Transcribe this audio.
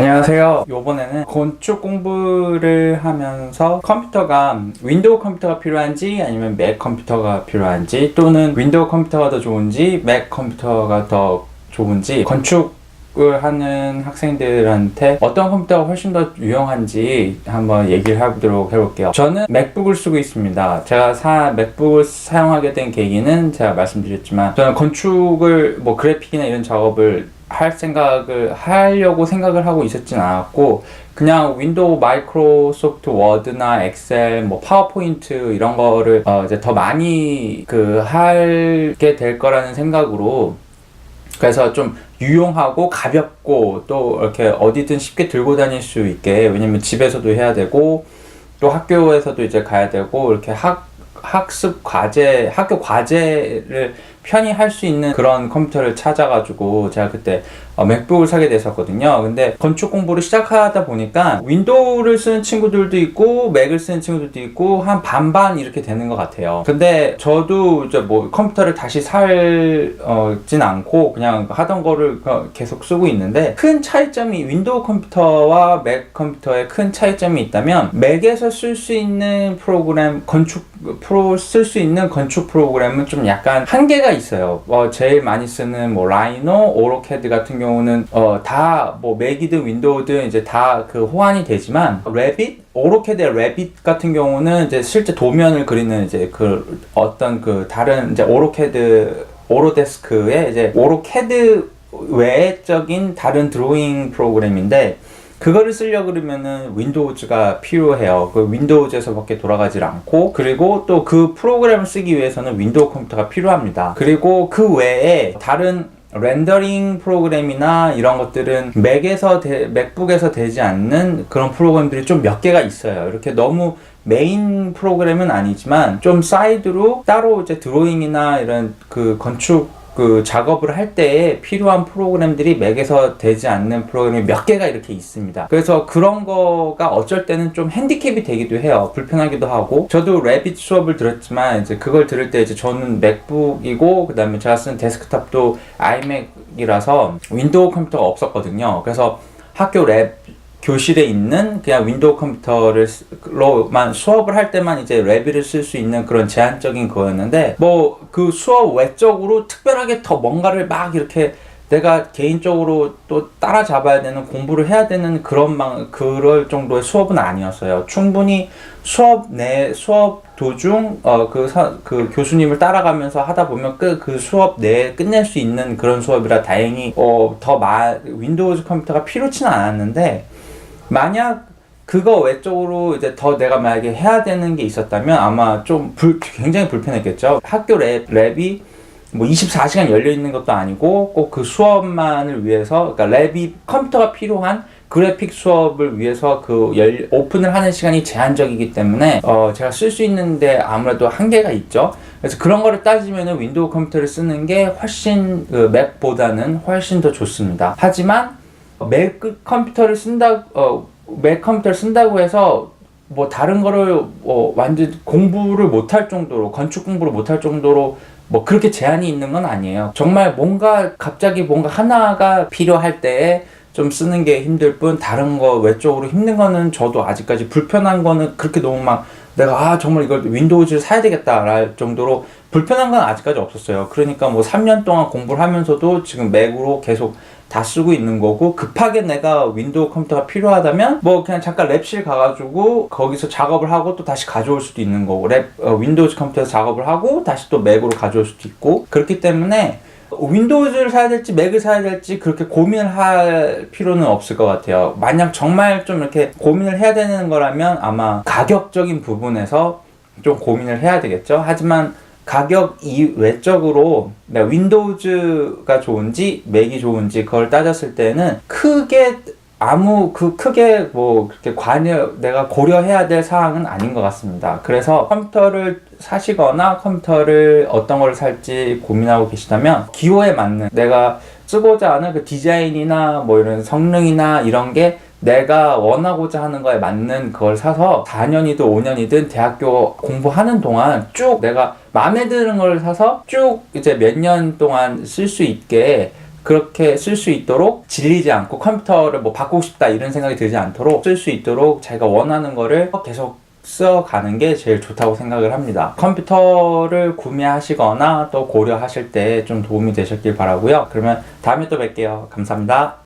안녕하세요. 이번에는 건축 공부를 하면서 컴퓨터가 윈도우 컴퓨터가 필요한지 아니면 맥 컴퓨터가 필요한지 또는 윈도우 컴퓨터가 더 좋은지 맥 컴퓨터가 더 좋은지 건축 을 하는 학생들한테 어떤 컴퓨터가 훨씬 더 유용한지 한번 얘기를 해보도록 해볼게요. 저는 맥북을 쓰고 있습니다. 제가 사, 맥북을 사용하게 된 계기는 제가 말씀드렸지만 저는 건축을 뭐 그래픽이나 이런 작업을 할 생각을 하려고 생각을 하고 있었진 않았고 그냥 윈도우 마이크로소프트 워드나 엑셀 뭐 파워포인트 이런 거를 어 이제 더 많이 그 하게 될 거라는 생각으로 그래서 좀 유용하고 가볍고 또 이렇게 어디든 쉽게 들고 다닐 수 있게 왜냐면 집에서도 해야 되고 또 학교에서도 이제 가야 되고 이렇게 학 학습 과제 학교 과제를 편히 할 수 있는 그런 컴퓨터를 찾아가지고 제가 그때 어, 맥북을 사게 됐었거든요. 근데 건축 공부를 시작하다 보니까 윈도우를 쓰는 친구들도 있고 맥을 쓰는 친구들도 있고 한 반반 이렇게 되는 것 같아요. 근데 저도 이제 뭐 컴퓨터를 다시 살진 않고 그냥 하던 거를 어, 계속 쓰고 있는데 큰 차이점이 윈도우 컴퓨터와 맥 컴퓨터의 큰 차이점이 있다면 맥에서 쓸 수 있는 프로그램 건축 프로 쓸 수 있는 건축 프로그램은 좀 약간 한계가 있어요. 어, 제일 많이 쓰는 뭐 라이노, 오로캐드 같은 경우는 어, 다뭐 맥이든 윈도우든 이제 다 그 호환이 되지만 레빗, 오로캐드 레빗 같은 경우는 이제 실제 도면을 그리는 이제 그 어떤 그 다른 이제 오로캐드 오로데스크의 이제 오로캐드 외적인 다른 드로잉 프로그램인데 그거를 쓰려고 그러면은 윈도우즈가 필요해요. 그 윈도우즈에서밖에 돌아가질 않고 그리고 또 그 프로그램을 쓰기 위해서는 윈도우 컴퓨터가 필요합니다. 그리고 그 외에 다른 렌더링 프로그램이나 이런 것들은 맥에서 되, 맥북에서 되지 않는 그런 프로그램들이 좀 몇 개가 있어요. 이렇게 너무 메인 프로그램은 아니지만 좀 사이드로 따로 이제 드로잉이나 이런 그 건축 그 작업을 할 때에 필요한 프로그램들이 맥에서 되지 않는 프로그램이 몇 개가 이렇게 있습니다. 그래서 그런 거가 어쩔 때는 좀 핸디캡이 되기도 해요. 불편하기도 하고. 저도 레빗 수업을 들었지만 이제 그걸 들을 때 이제 저는 맥북이고 그다음에 제가 쓰는 데스크탑도 아이맥이라서 윈도우 컴퓨터가 없었거든요. 그래서 학교 랩 교실에 있는 그냥 윈도우 컴퓨터를로만 수업을 할 때만 이제 레비를 쓸 수 있는 그런 제한적인 거였는데 뭐 그 수업 외적으로 특별하게 더 뭔가를 막 이렇게 내가 개인적으로 또 따라잡아야 되는 공부를 해야 되는 그런 막 그럴 정도의 수업은 아니었어요. 충분히 수업 내 수업 도중 어그 그 교수님을 따라가면서 하다 보면 그, 그 수업 내에 끝낼 수 있는 그런 수업이라 다행히 어더마 윈도우즈 컴퓨터가 필요치는 않았는데 만약 그거 외적으로 이제 더 내가 만약에 해야 되는 게 있었다면 아마 좀 불, 굉장히 불편했겠죠. 학교 랩, 랩이 뭐 24시간 열려 있는 것도 아니고 꼭 그 수업만을 위해서 그러니까 랩이 컴퓨터가 필요한 그래픽 수업을 위해서 그 열, 오픈을 하는 시간이 제한적이기 때문에 어 제가 쓸 수 있는데 아무래도 한계가 있죠. 그래서 그런 거를 따지면은 윈도우 컴퓨터를 쓰는 게 훨씬 그 맥보다는 훨씬 더 좋습니다. 하지만 맥 컴퓨터를 쓴다 어, 맥 컴퓨터를 쓴다고 해서 뭐 다른 거를 뭐 완전 공부를 못할 정도로 건축 공부를 못할 정도로 뭐 그렇게 제한이 있는 건 아니에요. 정말 뭔가 갑자기 뭔가 하나가 필요할 때에 좀 쓰는 게 힘들 뿐 다른 거 외적으로 힘든 거는 저도 아직까지 불편한 거는 그렇게 너무 막 내가 아 정말 이걸 윈도우즈를 사야 되겠다 랄 정도로 불편한 건 아직까지 없었어요. 그러니까 뭐 3년 동안 공부를 하면서도 지금 맥으로 계속 다 쓰고 있는 거고 급하게 내가 윈도우 컴퓨터가 필요하다면 뭐 그냥 잠깐 랩실 가가지고 거기서 작업을 하고 또 다시 가져올 수도 있는 거고 랩 어, 윈도우즈 컴퓨터에서 작업을 하고 다시 또 맥으로 가져올 수도 있고 그렇기 때문에 윈도우즈를 사야 될지 맥을 사야 될지 그렇게 고민을 할 필요는 없을 것 같아요. 만약 정말 좀 이렇게 고민을 해야 되는 거라면 아마 가격적인 부분에서 좀 고민을 해야 되겠죠. 하지만 가격 이외적으로 윈도우즈가 좋은지 맥이 좋은지 그걸 따졌을 때는 크게 아무 그 크게 뭐 그렇게 관여 내가 고려해야 될 사항은 아닌 것 같습니다. 그래서 컴퓨터를 사시거나 컴퓨터를 어떤 걸 살지 고민하고 계시다면 기호에 맞는 내가 쓰고자 하는 그 디자인이나 뭐 이런 성능이나 이런 게 내가 원하고자 하는 거에 맞는 그걸 사서 4년이든 5년이든 대학교 공부하는 동안 쭉 내가 마음에 드는 걸 사서 쭉 이제 몇 년 동안 쓸 수 있게 그렇게 쓸 수 있도록 질리지 않고 컴퓨터를 뭐 바꾸고 싶다 이런 생각이 들지 않도록 쓸 수 있도록 자기가 원하는 거를 계속 써가는 게 제일 좋다고 생각을 합니다. 컴퓨터를 구매하시거나 또 고려하실 때 좀 도움이 되셨길 바라고요. 그러면 다음에 또 뵐게요. 감사합니다.